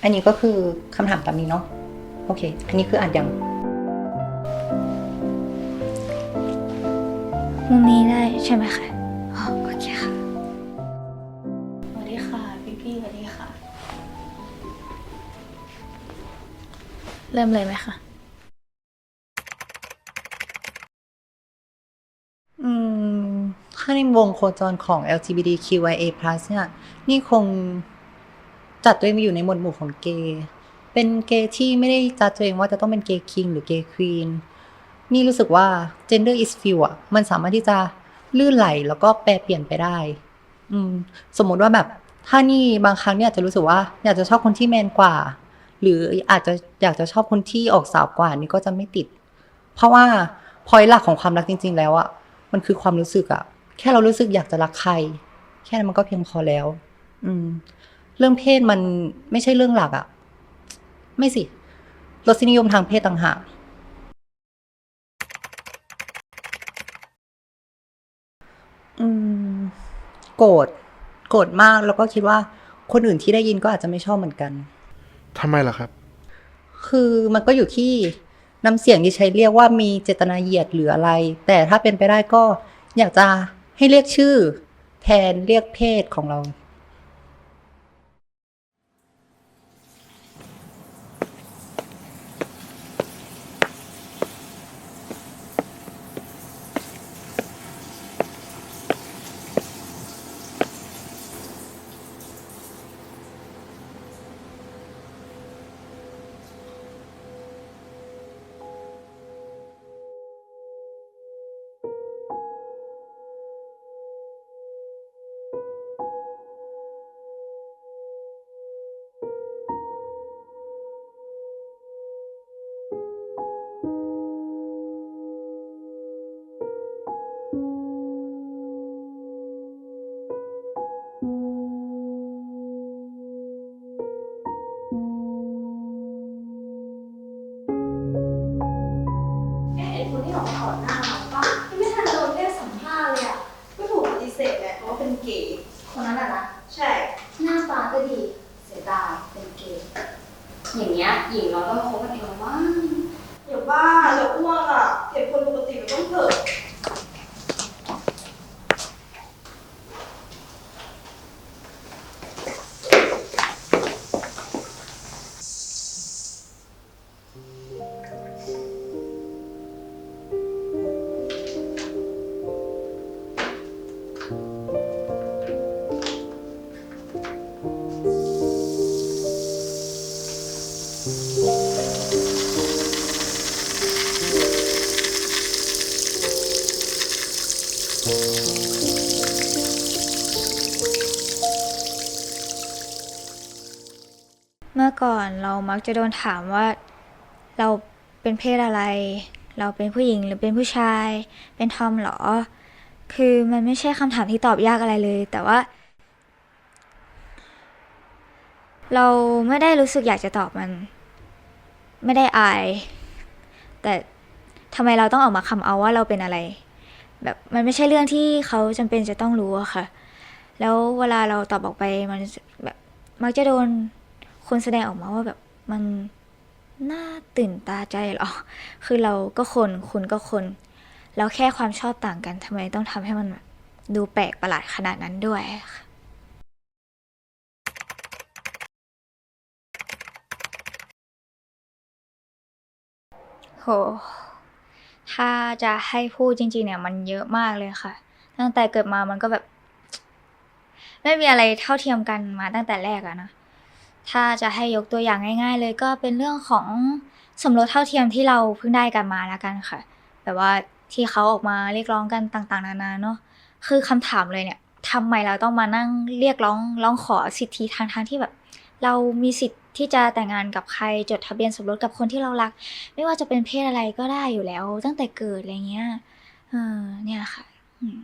อออันนี้ก็คือคำถามตามนี้เนาะโอเค อันนี้คืออ่านยังมุมนี้ได้ใช่ไหมคะอ๋อโอเคค่ะสวัสดีค่ะพี่พี่สวัสดีค่ะ เริ่มเลยไหมคะอืมถ้าในวงโคจรของ LGBTQIA+ เนี่ยนี่คง จัดตัวเองมาอยู่ในหมวดหมู่ของเกย์เป็นเกย์ที่ไม่ได้จัดตัวเองว่าจะต้องเป็นเกย์คิงหรือเกย์ควีนนี่รู้สึกว่า gender is fluid อะมันสามารถที่จะลื่นไหลแล้วก็แปรเปลี่ยนไปได้ อืม สมมุติว่าแบบถ้านี่บางครั้งเนี่ยอาจจะรู้สึกว่า อยากจะชอบคนที่แมนกว่า หรืออาจจะอยากจะชอบคนที่ออกสาวกว่านี่ก็จะไม่ติด เพราะว่าพอยหลักของความรักจริง ๆ แล้วอะมันคือความรู้สึกอะแค่เรารู้สึกอยากจะรักใคร แค่นั้นมันก็เพียงพอแล้ว อืม เรื่องเพศมันไม่ใช่เรื่องหลักอะไม่สิรสนิยมทางเพศต่างหากอืมโกรธโกรธมากแล้วก็คิดว่าคนอื่นที่ได้ยินก็อาจจะไม่ชอบเหมือนกันทำไมล่ะครับ คือมันก็อยู่ที่น้ำเสียงที่ใช้เรียกว่ามีเจตนาเหยียดหรืออะไร แต่ถ้าเป็นไปได้ก็อยากจะให้เรียกชื่อ แทนเรียกเพศของเรา กย์คนนั้นอะนะ ใช่ หน้าตาก็ดี เสียดายเป็นเกย์อย่างเงี้ยหญิงเราต้องคบ เรามักจะโดนถามว่า เราเป็นเพศอะไร เราเป็นผู้หญิงหรือเป็นผู้ชาย เป็นทอมเหรอ คือมันไม่ใช่คำถามที่ตอบยากอะไรเลย แต่ว่า เราไม่ได้รู้สึกอยากจะตอบมัน ไม่ได้อาย แต่ทำไมเราต้องออกมาคำเอาว่าเราเป็นอะไร แบบมันไม่ใช่เรื่องที่เขาจำเป็นจะต้องรู้อะค่ะ แล้วเวลาเราตอบออกไปมันแบบมักจะโดน คนแสดงออกมาว่าแบบมันน่าตื่นตาใจหรอ คือเราก็คนคุณก็คน แล้วแค่ความชอบต่างกันทำไมต้องทำให้มันดูแปลกประหลาดขนาดนั้นด้วยค่ะโห ถ้าจะให้พูดจริง ๆ เนี่ย มันเยอะมากเลยค่ะ ตั้งแต่เกิดมามันก็แบบ ไม่มีอะไรเท่าเทียมกันมาตั้งแต่แรกอะนะ ถ้าจะให้ยกตัวอย่างง่าย ๆ เลยก็เป็นเรื่องของสมรสเท่าเทียมที่เราเพิ่งได้กันมาแล้วกันค่ะ แบบว่าที่เขาออกมาเรียกร้องกันต่างๆ นานาเนาะคือคำถามเลยเนี่ยทำไมเราต้องมานั่งเรียกร้องร้องขอสิทธิทางทางที่แบบ เรามีสิทธิ์ที่จะแต่งงานกับใครจดทะเบียนสมรสกับคนที่เรารัก ไม่ว่าจะเป็นเพศอะไรก็ได้อยู่แล้ว ตั้งแต่เกิดอะไรเงี้ยเออเนี่ยค่ะ อืม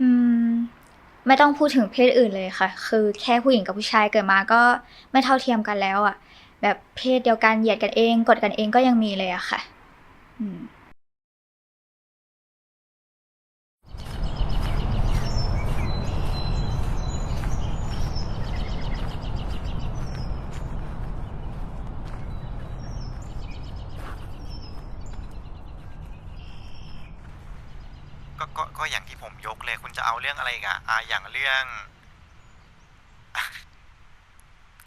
อืม ไม่ต้องพูดถึงเพศอื่นเลยค่ะ คือแค่ผู้หญิงกับผู้ชายเกิดมาก็ไม่เท่าเทียมกันแล้วอะแบบเพศเดียวกันเหยียดกันเอง กดกันเองก็ยังมีเลยอะค่ะ อืม ก็ก็ก็อย่างที่ผมยกเลย คุณจะเอาเรื่องอะไรอีกอะอะอย่างเรื่อง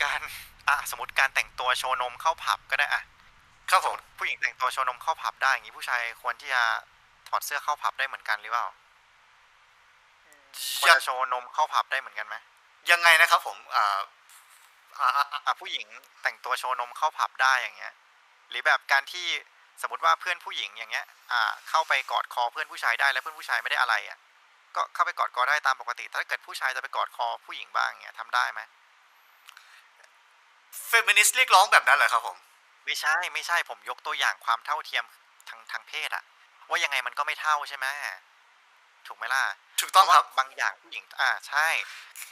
การอะสมมติการแต่งตัวโชว์นมเข้าผับก็ได้อะครับผมผู้หญิงแต่งตัวโชว์นมเข้าผับได้อย่างนี้ผู้ชายควรที่จะถอดเสื้อเข้าผับได้เหมือนกันหรือเปล่าควรยังจะโชว์นมเข้าผับได้เหมือนกันไหมยังไงนะครับ ผมอ่าอ่าอ่าอ่าอะผู้หญิงแต่งตัวโชว์นมเข้าผับได้อย่างเงี้ย หรือแบบการที่ สมมติว่าเพื่อนผู้หญิงอย่างเงี้ยอ่าเข้าไปกอดคอเพื่อนผู้ชายได้แล้วเพื่อนผู้ชายไม่ได้อะไรอะก็เข้าไปกอดคอได้ตามปกติแต่ถ้าเกิดผู้ชายจะไปกอดคอผู้หญิงบ้างเงี้ยทำได้ไหมเฟมินิสต์เรียกร้องแบบนั้นเหรอครับผม ไม่ใช่ไม่ใช่ผมยกตัวอย่างความเท่าเทียมทางทางเพศอะว่ายังไงมันก็ไม่เท่าใช่ไหมถูกไหมล่ะถูกต้องครับเพาะว่าบางอย่างผู้หญิง อ่าใช่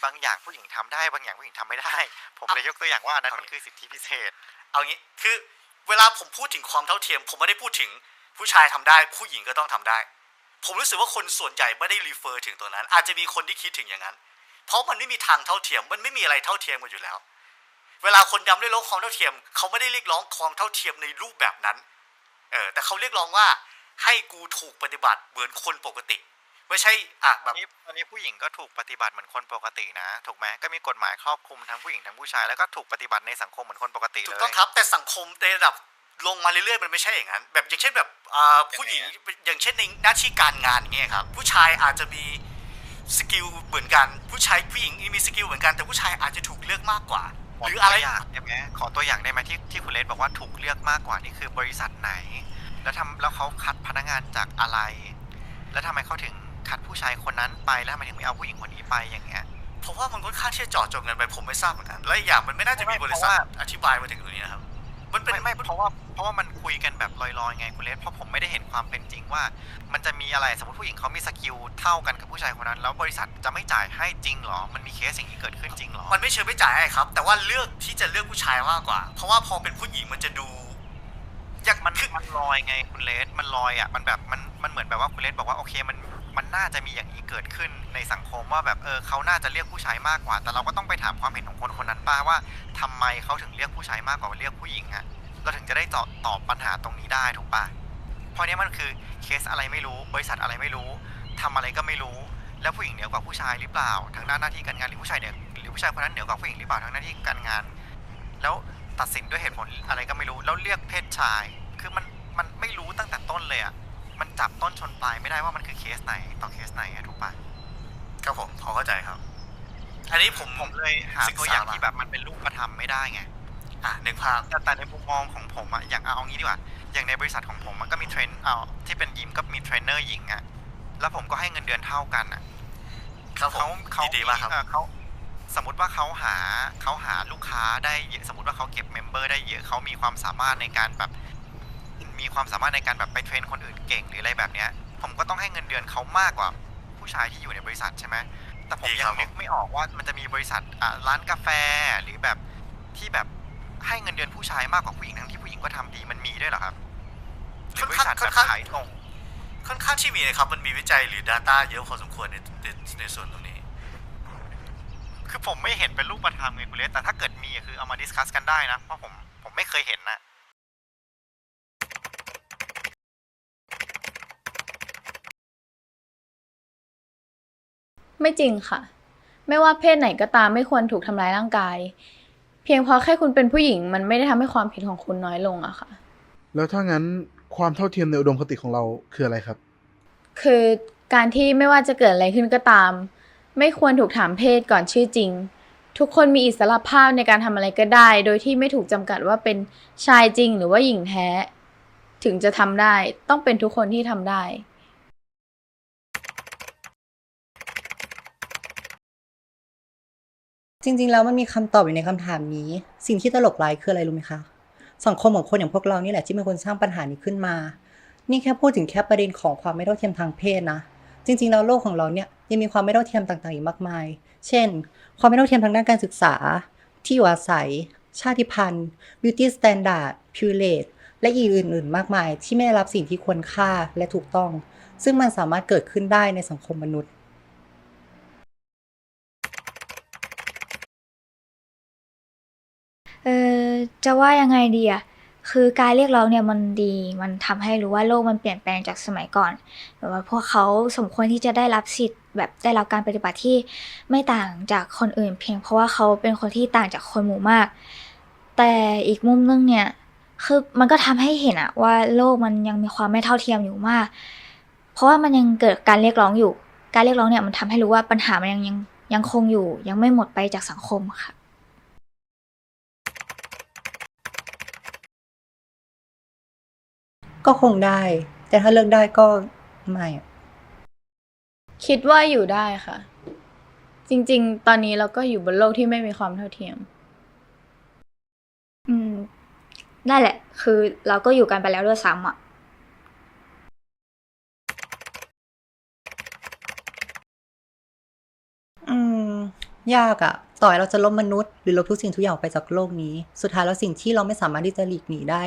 บางอย่างผู้หญิงทำได้ บางอย่างผู้หญิงทำไม่ได้ ผมเลยยกตัวอย่างว่าอันนั้นมันคือสิทธิพิเศษ เอางี้คือ เวลาผมพูดถึงความเท่าเทียม ผมไม่ได้พูดถึงผู้ชายทำได้ ผู้หญิงก็ต้องทำได้ ผมรู้สึกว่าคนส่วนใหญ่ไม่ได้รีเฟอร์ถึงตัวนั้น อาจจะมีคนที่คิดถึงอย่างนั้น เพราะมันไม่มีทางเท่าเทียม มันไม่มีอะไรเท่าเทียมกันอยู่แล้ว เวลาคนดำเรียกร้องความเท่าเทียม เขาไม่ได้เรียกร้องความเท่าเทียมในรูปแบบนั้น เออแต่เขาเรียกร้องว่าให้กูถูกปฏิบัติเหมือนคนปกติ ไม่ใช่อะแบอันบนี้อันนี้ผู้หญิงก็ถูกปฏิบัติเหมือนคนปกตินะ ถูกไหมก็มีกฎหมายครอบคลุมทั้งผู้หญิงทั้งผู้ชายแล้วก็ถูกปฏิบัติในสังคมเหมือนคนปกติถูเลกยต้องครับแต่สังคมในระดับลงมาเรื่อยๆมันไม่ใช่อย่างนั้น แบบอย่างเช่นแบบอ่าผู้หญิงอย่างเช่นในหน้าที่การงานอย่างเงี้ยครับผู้ชายอาจจะมีสกิลเหมือนกัน ผู้ชายผู้หญิงมีสกิลเหมือนกันแต่ผู้ชายอาจจะถูกเลือกมากกว่าขอหรือตัอะไรวอย่างได้ไหมขอตัวอย่างได้ไหมที่ที่คุณเลสบอกว่าถูกเลือกมากกว่านี่คือบริษัทไหน แล้วทำแล้วเขาคัดพนักงานจากอะไร แล้วทำไมเขาถึง คัดผู้ชายคนนั้นไปแล้วทำไมถึงไม่เอาผู้หญิงคนนี้ไปอย่างเงี้ยผมว่ามันค่อนข้างที่จะเจาะจงเกินไปผมไม่ทราบเหมือนกันและอีกอย่างมันไม่น่าจะมีบริษัทอธิบายมาถึงตรงนี้นะครับมันเป็นไม่ไม่เพราะว่าเพราะว่ามันคุยกันแบบลอยๆไงคุณเลสเพราะผมไม่ได้เห็นความเป็นจริงว่า มันจะมีอะไรสมมติผู้หญิงเขามีสกิลเท่ากันกับผู้ชายคนนั้น แล้วบริษัทจะไม่จ่ายให้จริงเหรอ มันมีเคสอย่างนี้เกิดขึ้นจริงเหรอ มันไม่เชิงไม่จ่ายให้ครับ แต่ว่าเลือกที่จะเลือกผู้ชายมากกว่า เพราะว่าพอเป็นผู้หญิงมันจะดูอยากมันคือมันลอยไงคุณเลสมันลอยอะมันแบบมันมันเหมือนแบบว่าคุณเลสบอกว่าโอเคมัน มันน่าจะมีอย่างนี้เกิดขึ้นในสังคมว่าแบบเออเขาน่าจะเรียกผู้ชายมากกว่า แต่เราก็ต้องไปถามความเห็นของคนคนนั้นป้าว่าทำไมเขาถึงเรียกผู้ชายมากกว่าเรียกผู้หญิงอะเราถึงจะได้ตอบปัญหาตรงนี้ได้ถูกป่ะเพราะเนี้ยมันคือเคสอะไรไม่รู้ บริษัทอะไรไม่รู้ทำอะไรก็ไม่รู้ แล้วผู้หญิงเหนือกว่าผู้ชายหรือเปล่า ทางด้านหน้าที่การงานหรือผู้ชายเหนือหรือผู้ชายคนนั้นเหนือกว่าผู้หญิงหรือเปล่าทางหน้าที่การงาน แล้วตัดสินด้วยเหตุผลอะไรก็ไม่รู้ แล้วเรียกเพศชาย คือมันมันไม่รู้ตั้งแต่ต้นเลยอะ มันจับต้นชนปลายไม่ได้ว่ามันคือเคสไหนต่อเคสไหนอะถูกปะครับผมพอเข้าใจครับ อันนี้ผมผมเลยหาศึกตัวษาอย่างมาที่แบบมันเป็นรูปธรรมไม่ได้ไงอะหนึ่งภาพแต่แต่ในมุมมองของผมอะอย่างเอาเอางี้ดีกว่า อย่างในบริษัทของผมมันก็มีเทรนเอาที่เป็นยิมก็มีเทรนเนอร์หญิงอะแล้วผมก็ให้เงินเดือนเท่ากันอะครับผเขามเขายินดีมากครับเอ่อเขาสมมติว่าเขาหาเขาหาลูกค้าได้เยอะสมมติว่าเขาเก็บเมมเบอร์ได้เยอะเขามีความสามารถในการแบบ มีความสามารถในการแบบไปเทรนคนอื่นเก่งหรืออะไรแบบเนี้ย ผมก็ต้องให้เงินเดือนเขามากกว่า ผู้ชายที่อยู่ในบริษัทใช่ไหมแต่ผมยังนึกไม่ออกว่ามันจะมีบริษัทอะร้านกาแฟหรือแบบที่แบบให้เงินเดือนผู้ชายมากกว่าผู้หญิงทั้งที่ผู้หญิงก็ทำดีมันมีด้วยเหรอครับหรือบริษัทแบบขายตรงค่อนข้างที่มีนะครับ มันมีวิจัยหรือ Data เยอะพอสมควรในในในส่วนตรงนี้ คือผมไม่เห็นเป็นรูปธรรมไงคุณเลสแต่ถ้าเกิดมีอะคือเอามาดิสคัสกันได้นะ เพราะผมผมไม่เคยเห็นนะ ไม่จริงค่ะ ไม่ว่าเพศไหนก็ตามไม่ควรถูกทำร้ายร่างกาย เพียงเพราะแค่คุณเป็นผู้หญิง มันไม่ได้ทำให้ความผิดของคุณน้อยลงอะค่ะ แล้วถ้างั้นความเท่าเทียมในอุดมคติของเราคืออะไรครับ คือการที่ไม่ว่าจะเกิดอะไรขึ้นก็ตาม ไม่ควรถูกถามเพศก่อนชื่อจริง ทุกคนมีอิสรภาพในการทำอะไรก็ได้ โดยที่ไม่ถูกจำกัดว่าเป็นชายจริงหรือว่าหญิงแท้ ถึงจะทำได้ต้องเป็นทุกคนที่ทำได้ จริง ๆ แล้วมันมีคำตอบอยู่ในคำถามนี้ สิ่งที่ตลกร้ายคืออะไรรู้ไหมคะ สังคมของคนอย่างพวกเรานี่แหละที่เป็นคนสร้างปัญหานี้ขึ้นมา นี่แค่พูดถึงแค่ประเด็นของความไม่เท่าเทียมทางเพศนะ จริง ๆ แล้วโลกของเราเนี่ยยังมีความไม่เท่าเทียมต่างๆอีกมากมาย เช่น ความไม่เท่าเทียมทางด้านการศึกษา ที่อยู่อาศัย ชาติพันธุ์ beauty standard p u r e และอีกอื่น ๆ มากมาย ที่ไม่ได้รับสิ่งที่ควรค่าและถูกต้อง ซึ่งมันสามารถเกิดขึ้นได้ในสังคมมนุษย์ เออ จะว่ายังไงดีอะคือการเรียกร้องเนี่ยมันดี มันทำให้รู้ว่าโลกมันเปลี่ยนแปลงจากสมัยก่อนแบบว่าพวกเขาสมควรที่จะได้รับสิทธิ์แบบได้รับการปฏิบัติที่ไม่ต่างจากคนอื่น เพียงเพราะว่าเขาเป็นคนที่ต่างจากคนหมู่มาก แต่อีกมุมนึงเนี่ยคือมันก็ทำให้เห็นอะว่าโลกมันยังมีความไม่เท่าเทียมอยู่มาก เพราะว่ามันยังเกิดการเรียกร้องอยู่ การเรียกร้องเนี่ยมันทำให้รู้ว่าปัญหามันยังยังยังคงอยู่ ยังไม่หมดไปจากสังคมค่ะ ก็คงได้ แต่ถ้าเลือกได้ก็ไม่อะคิดว่าอยู่ได้ค่ะ จริง ๆ ตอนนี้เราก็อยู่บนโลกที่ไม่มีความเท่าเทียม อืมนั่นแหละ คือเราก็อยู่กันไปแล้วด้วยซ้ำอะ อืม ยากอะต่อให้เราจะลบมนุษย์หรือลบทุกสิ่งทุกอย่างออกไปจากโลกนี้ สุดท้ายแล้วสิ่งที่เราไม่สามารถที่จะหลีกหนีได้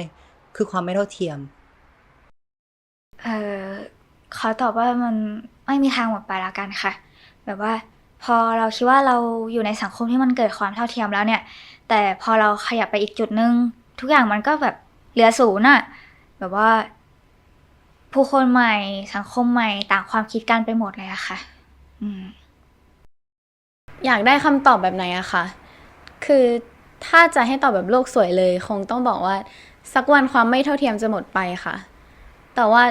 คือความไม่เท่าเทียมเออข อตอบว่ามันไม่มีทางหมดไปละกันค่ะ แบบว่าพอเราคิดว่าเราอยู่ในสังคมที่มันเกิดความเท่าเทียมแล้วเนี่ย แต่พอเราขยับไปอีกจุดนึง ทุกอย่างมันก็แบบเหลือศูนย์อะแบบว่า ผู้คนใหม่สังคมใหม่ต่างความคิดกันไปหมดเลยอะค่ะ อืม อยากได้คำตอบแบบไหนอะคะ คือถ้าจะให้ตอบแบบโลกสวยเลย คงต้องบอกว่า สักวันความไม่เท่าเทียมจะหมดไปค่ะ แต่ว่า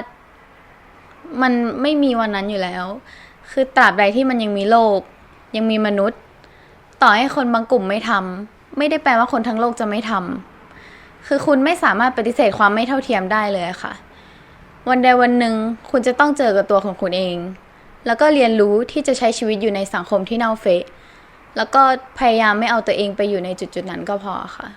มันไม่มีวันนั้นอยู่แล้ว คือตราบใดที่มันยังมีโลก ยังมีมนุษย์ ต่อให้คนบางกลุ่มไม่ทำไม่ได้แปลว่าคนทั้งโลกจะไม่ทำคือคุณไม่สามารถปฏิเสธความไม่เท่าเทียมได้เลยค่ะ วันใดวันหนึ่งคุณจะต้องเจอกับตัวของคุณเอง แล้วก็เรียนรู้ที่จะใช้ชีวิตอยู่ในสังคมที่เน่าเฟะแล้วก็พยายามไม่เอาตัวเองไปอยู่ในจุดๆนั้นก็พอค่ะ